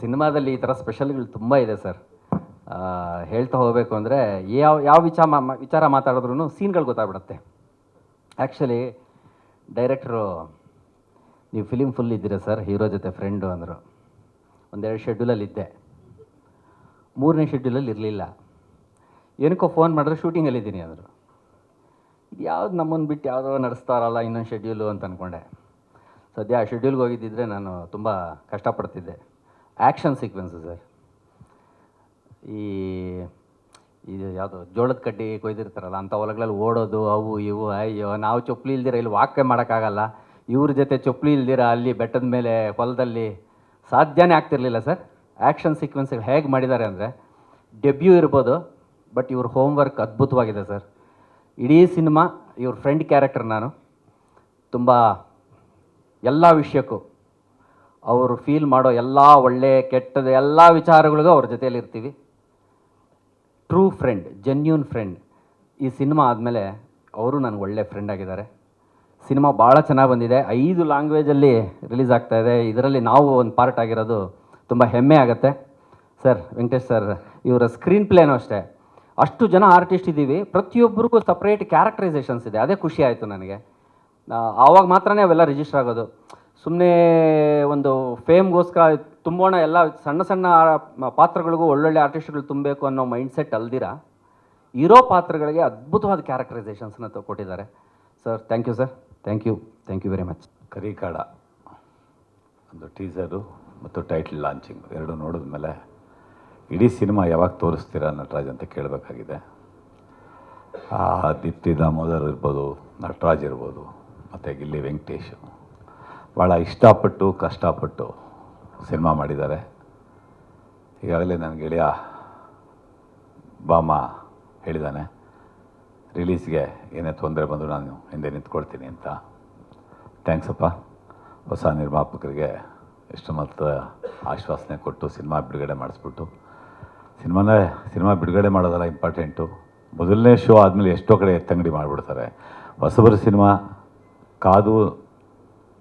ಸಿನಿಮಾದಲ್ಲಿ ಈ ಥರ ಸ್ಪೆಷಲ್ಗಳು ತುಂಬ ಇದೆ ಸರ್. ಹೇಳ್ತಾ ಹೋಗಬೇಕು ಅಂದರೆ ಯಾವ ಯಾವ ವಿಚಾರ ವಿಚಾರ ಮಾತಾಡಿದ್ರೂ ಸೀನ್ಗಳು ಗೊತ್ತಾಗ್ಬಿಡುತ್ತೆ. ಆ್ಯಕ್ಚುಲಿ ಡೈರೆಕ್ಟ್ರು ನೀವು ಫಿಲಿಮ್ ಫುಲ್ ಇದ್ದೀರ ಸರ್? ಹೀರೋ ಜೊತೆ ಫ್ರೆಂಡು ಅಂದರು. ಒಂದೆರಡು ಶೆಡ್ಯೂಲಲ್ಲಿ ಇದ್ದೆ. ಮೂರನೇ ಶೆಡ್ಯೂಲಲ್ಲಿ ಇರಲಿಲ್ಲ. ಏನಕ್ಕೋ ಫೋನ್ ಮಾಡಿದ್ರೆ ಶೂಟಿಂಗಲ್ಲಿದ್ದೀನಿ ಅಂದರು. ಇದು ಯಾವ್ದು ನಮ್ಮನ್ನು ಬಿಟ್ಟು ಯಾವುದೋ ನಡೆಸ್ತಾರಲ್ಲ ಇನ್ನೊಂದು ಶೆಡ್ಯೂಲು ಅಂತ ಅಂದ್ಕೊಂಡೆ ಸದ್ಯ ಆ ಶೆಡ್ಯೂಲ್ಗೆ ಹೋಗಿದ್ದಿದ್ರೆ ನಾನು ತುಂಬ ಕಷ್ಟಪಡ್ತಿದ್ದೆ. Action sequence sir. ಈ ಇದು ಯಾವುದು ಜೋಳದ ಕಡ್ಡಿ ಕೊಯ್ದಿರ್ತಾರಲ್ಲ, ಅಂಥ ಹೊಲಗಳಲ್ಲಿ ಓಡೋದು, ಅವು ಇವು, ಅಯ್ಯೋ, ನಾವು ಚಪ್ಪಲಿ ಇಲ್ದಿರ ಇಲ್ಲಿ ವಾಕ್ಯ ಮಾಡೋಕ್ಕಾಗಲ್ಲ. ಇವ್ರ ಜೊತೆ ಚೊಪ್ಲಿ ಇಲ್ದಿರ ಅಲ್ಲಿ ಬೆಟ್ಟದ ಮೇಲೆ ಹೊಲದಲ್ಲಿ ಸಾಧ್ಯನೇ ಆಗ್ತಿರ್ಲಿಲ್ಲ ಸರ್. ಆ್ಯಕ್ಷನ್ ಸೀಕ್ವೆನ್ಸ್ಗಳು ಹೇಗೆ ಮಾಡಿದ್ದಾರೆ ಅಂದರೆ, ಡೆಬ್ಯೂ ಇರ್ಬೋದು, ಬಟ್ ಇವ್ರ ಹೋಮ್ವರ್ಕ್ ಅದ್ಭುತವಾಗಿದೆ ಸರ್. ಇಡೀ ಸಿನಿಮಾ ಇವ್ರ ಫ್ರೆಂಡ್ ಕ್ಯಾರೆಕ್ಟರ್ ನಾನು. ತುಂಬ ಎಲ್ಲ ವಿಷಯಕ್ಕೂ ಅವರು ಫೀಲ್ ಮಾಡೋ ಎಲ್ಲ ಒಳ್ಳೆ, ಕೆಟ್ಟದ ಎಲ್ಲ ವಿಚಾರಗಳಿಗೂ ಅವ್ರ ಜೊತೆಯಲ್ಲಿ ಇರ್ತೀವಿ. ಟ್ರೂ ಫ್ರೆಂಡ್ ಜೆನ್ಯೂನ್ ಫ್ರೆಂಡ್ ಈ ಸಿನಿಮಾ ಆದಮೇಲೆ ಅವರು ನನಗೆ ಒಳ್ಳೆ ಫ್ರೆಂಡ್ ಆಗಿದ್ದಾರೆ. ಸಿನಿಮಾ ಭಾಳ ಚೆನ್ನಾಗಿ ಬಂದಿದೆ. ಐದು ಲ್ಯಾಂಗ್ವೇಜಲ್ಲಿ ರಿಲೀಸ್ ಆಗ್ತಾ ಇದೆ. ಇದರಲ್ಲಿ ನಾವು ಒಂದು ಪಾರ್ಟ್ ಆಗಿರೋದು ತುಂಬ ಹೆಮ್ಮೆ ಆಗುತ್ತೆ. ಸರ್ ವೆಂಕಟೇಶ್ ಸರ್ ಇವರ ಸ್ಕ್ರೀನ್ ಪ್ಲೇನೂ ಅಷ್ಟೇ. ಅಷ್ಟು ಜನ ಆರ್ಟಿಸ್ಟ್ ಇದ್ದೀವಿ. ಪ್ರತಿಯೊಬ್ಬರಿಗೂ ಸಪ್ರೇಟ್ ಕ್ಯಾರೆಕ್ಟರೈಸೇಷನ್ಸ್ ಇದೆ. ಅದೇ ಖುಷಿ ಆಯಿತು ನನಗೆ. ಆವಾಗ ಮಾತ್ರನೇ ಅವೆಲ್ಲ ರಿಜಿಸ್ಟರ್ ಆಗೋದು. ಸುಮ್ಮನೆ ಒಂದು ಫೇಮ್ಗೋಸ್ಕರ ತುಂಬೋಣ ಎಲ್ಲ ಸಣ್ಣ ಸಣ್ಣ ಪಾತ್ರಗಳಿಗೂ ಒಳ್ಳೊಳ್ಳೆ ಆರ್ಟಿಸ್ಟ್ಗಳು ತುಂಬಬೇಕು ಅನ್ನೋ ಮೈಂಡ್ಸೆಟ್ ಅಲ್ದಿರ, ಇರೋ ಪಾತ್ರಗಳಿಗೆ ಅದ್ಭುತವಾದ ಕ್ಯಾರೆಕ್ಟರೈಸೇಷನ್ಸ್ನ ಕೊಟ್ಟಿದ್ದಾರೆ. Sir thank you sir thank you thank you very much Karikaada ಒಂದು ಟೀಸರು ಮತ್ತು ಟೈಟ್ಲ್ ಲಾಂಚಿಂಗ್ ಎರಡು ನೋಡಿದ ಮೇಲೆ ಇಡೀ ಸಿನಿಮಾ ಯಾವಾಗ ತೋರಿಸ್ತೀರಾ ನಟರಾಜ್ ಅಂತ ಕೇಳಬೇಕಾಗಿದೆ. ದೀಪ್ತಿ ದಾಮೋದರ್ ಇರ್ಬೋದು, ನಟರಾಜ್ ಇರ್ಬೋದು, ಮತ್ತು ಗಿಲ್ಲಿ ವೆಂಕಟೇಶ್. ಭಾಳ ಇಷ್ಟಪಟ್ಟು, ಕಷ್ಟಪಟ್ಟು ಸಿನಿಮಾ ಮಾಡಿದ್ದಾರೆ. ಈಗಾಗಲೇ ನನ್ನ ಗೆಳೆಯ ಬಾಮ ಹೇಳಿದ್ದಾನೆ, ರಿಲೀಸ್ಗೆ ಏನೇ ತೊಂದರೆ ಬಂದರೂ ನಾನು ಹಿಂದೆ ನಿಂತ್ಕೊಳ್ತೀನಿ ಅಂತ. ಥ್ಯಾಂಕ್ಸ್ ಅಪ್ಪ. ಹೊಸ ನಿರ್ಮಾಪಕರಿಗೆ ಎಷ್ಟು ಮತ್ತು ಆಶ್ವಾಸನೆ ಕೊಟ್ಟು ಸಿನಿಮಾ ಬಿಡುಗಡೆ ಮಾಡಿಸ್ಬಿಟ್ಟು. ಸಿನಿಮಾನ, ಸಿನಿಮಾ ಬಿಡುಗಡೆ ಮಾಡೋದಲ್ಲ ಇಂಪಾರ್ಟೆಂಟು. ಮೊದಲನೇ ಶೋ ಆದಮೇಲೆ ಎಷ್ಟೋ ಕಡೆ ಎತ್ತಂಗಡಿ ಮಾಡಿಬಿಡ್ತಾರೆ. ಹೊಸಬರ ಸಿನಿಮಾ, ಕಾದು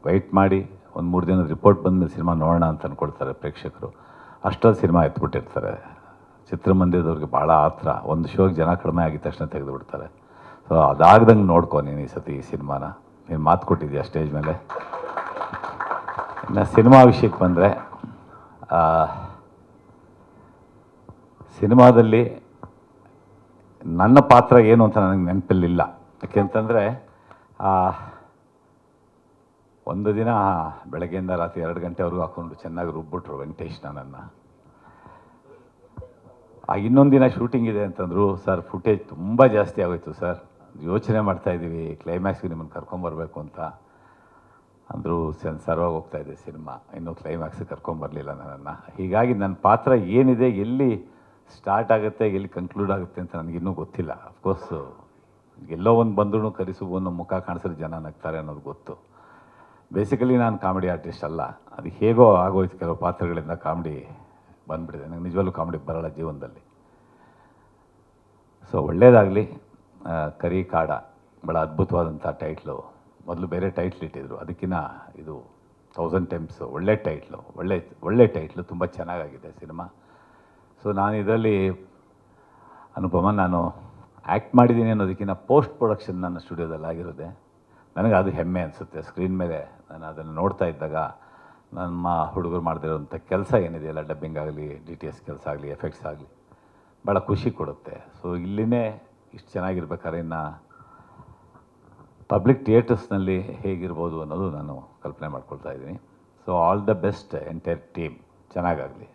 ವೆಯ್ಟ್ ಮಾಡಿ ಒಂದು ಮೂರು ದಿನದ ರಿಪೋರ್ಟ್ ಬಂದಮೇಲೆ ಸಿನಿಮಾ ನೋಡೋಣ ಅಂತ ಅಂದ್ಕೊಳ್ತಾರೆ ಪ್ರೇಕ್ಷಕರು. ಅಷ್ಟೊಂದು ಸಿನಿಮಾ ಎತ್ಬಿಟ್ಟಿರ್ತಾರೆ. ಚಿತ್ರಮಂದಿರದವ್ರಿಗೆ ಭಾಳ ಆತ್ರ. ಒಂದು ಶೋಗೆ ಜನ ಕಡಿಮೆ ಆಗಿದ ತಕ್ಷಣ ತೆಗೆದು ಬಿಡ್ತಾರೆ ಸೊ ಅದಾಗ್ದಂಗೆ ನೋಡ್ಕೊ ನೀನು ಈ ಸತಿ ಈ ಸಿನಿಮಾನ. ನೀನು ಮಾತು ಕೊಟ್ಟಿದ್ಯಾ ಸ್ಟೇಜ್ ಮೇಲೆ? ಇನ್ನು ಸಿನಿಮಾ ವಿಷಯಕ್ಕೆ ಬಂದರೆ ಸಿನಿಮಾದಲ್ಲಿ ನನ್ನ ಪಾತ್ರ ಏನು ಅಂತ ನನಗೆ ನೆನಪಲ್ಲಿಲ್ಲ ಯಾಕೆಂತಂದರೆ ಒಂದು ದಿನ ಬೆಳಗ್ಗೆಯಿಂದ ರಾತ್ರಿ ಎರಡು ಗಂಟೆವರೆಗೂ ಹಾಕ್ಕೊಂಡು ಚೆನ್ನಾಗಿ ರುಬ್ಬಿಟ್ರು ವೆಂಕಟೇಶ್ ನನ್ನನ್ನು. ಆ ಇನ್ನೊಂದು ದಿನ ಶೂಟಿಂಗ್ ಇದೆ ಅಂತಂದರು, ಸರ್ ಫುಟೇಜ್ ತುಂಬ ಜಾಸ್ತಿ ಆಗೋಯ್ತು, ಸರ್. ಯೋಚನೆ ಮಾಡ್ತಾ ಇದ್ದೀವಿ ಕ್ಲೈಮ್ಯಾಕ್ಸ್ಗೆ ನಿಮ್ಮನ್ನು ಕರ್ಕೊಂಬರ್ಬೇಕು ಅಂತ. ಅಂದರು ಸೆನ್ಸರ್ವಾಗಿ ಹೋಗ್ತಾ ಇದೆ ಸಿನಿಮಾ. ಇನ್ನೂ ಕ್ಲೈಮ್ಯಾಕ್ಸಿಗೆ ಕರ್ಕೊಂಬರಲಿಲ್ಲ ನನ್ನನ್ನು. ಹೀಗಾಗಿ ನನ್ನ ಪಾತ್ರ ಏನಿದೆ, ಎಲ್ಲಿ ಸ್ಟಾರ್ಟ್ ಆಗುತ್ತೆ, ಎಲ್ಲಿ ಕನ್ಕ್ಲೂಡ್ ಆಗುತ್ತೆ ಅಂತ ನನಗಿನ್ನೂ ಗೊತ್ತಿಲ್ಲ. ಅಫ್ಕೋರ್ಸು ಎಲ್ಲೋ ಒಂದು ಬಂದ್ರೂ ಕರಿಸು ಒಂದು ಮುಖ ಕಾಣಿಸಿದ್ರೆ ಜನ ನಗ್ತಾರೆ ಅನ್ನೋದು ಗೊತ್ತು. ಬೇಸಿಕಲಿ ನಾನು ಕಾಮಿಡಿ ಆರ್ಟಿಸ್ಟ್ ಅಲ್ಲ. ಅದು ಹೇಗೋ ಆಗೋಯ್ತು ಕೆಲವು ಪಾತ್ರಗಳಿಂದ ಕಾಮಿಡಿ ಬಂದ್ಬಿಟ್ಟಿದೆ. ನನಗೆ ನಿಜವಾಗ್ಲೂ ಕಾಮಿಡಿ ಬರೋಲ್ಲ ಜೀವನದಲ್ಲಿ. ಸೊ ಒಳ್ಳೆಯದಾಗಲಿ ಕರಿ ಕಾಡ. ಭಾಳ ಅದ್ಭುತವಾದಂಥ ಟೈಟ್ಲು ಮೊದಲು ಬೇರೆ ಟೈಟ್ಲ್ ಇಟ್ಟಿದ್ರು. ಅದಕ್ಕಿಂತ ಇದು ಥೌಸಂಡ್ ಟೈಮ್ಸ್ ಒಳ್ಳೆ ಟೈಟ್ಲು ಒಳ್ಳೆ ಒಳ್ಳೆ ಟೈಟ್ಲು ತುಂಬ ಚೆನ್ನಾಗಾಗಿದೆ ಸಿನಿಮಾ. ಸೊ ನಾನು ಇದರಲ್ಲಿ ಅನುಪಮ, ನಾನು ಆ್ಯಕ್ಟ್ ಮಾಡಿದ್ದೀನಿ ಅನ್ನೋದಕ್ಕಿಂತ ಪೋಸ್ಟ್ ಪ್ರೊಡಕ್ಷನ್ ನನ್ನ ಸ್ಟುಡಿಯೋದಲ್ಲಿ ಆಗಿರೋದೆ ನನಗೆ ಅದು ಹೆಮ್ಮೆ ಅನಿಸುತ್ತೆ ಸ್ಕ್ರೀನ್ ಮೇಲೆ. ನಾನು ಅದನ್ನು ನೋಡ್ತಾ ಇದ್ದಾಗ ನಮ್ಮ ಹುಡುಗರು ಮಾಡದಿರೋಂಥ ಕೆಲಸ ಏನಿದೆಯಲ್ಲ ಡಬ್ಬಿಂಗ್ ಆಗಲಿ ಡಿ ಟಿ ಎಸ್ ಕೆಲಸ ಆಗಲಿ ಎಫೆಕ್ಟ್ಸ್ ಆಗಲಿ ಭಾಳ ಖುಷಿ ಕೊಡುತ್ತೆ. ಸೊ ಇಲ್ಲಿನೇ ಇಷ್ಟು ಚೆನ್ನಾಗಿರ್ಬೇಕಾದ್ರೆ ಇನ್ನು ಪಬ್ಲಿಕ್ ಥಿಯೇಟರ್ಸ್ನಲ್ಲಿ ಹೇಗಿರ್ಬೋದು ಅನ್ನೋದು ನಾನು ಕಲ್ಪನೆ ಮಾಡ್ಕೊಳ್ತಾ ಇದ್ದೀನಿ. So all the best entire team ಚೆನ್ನಾಗಾಗಲಿ.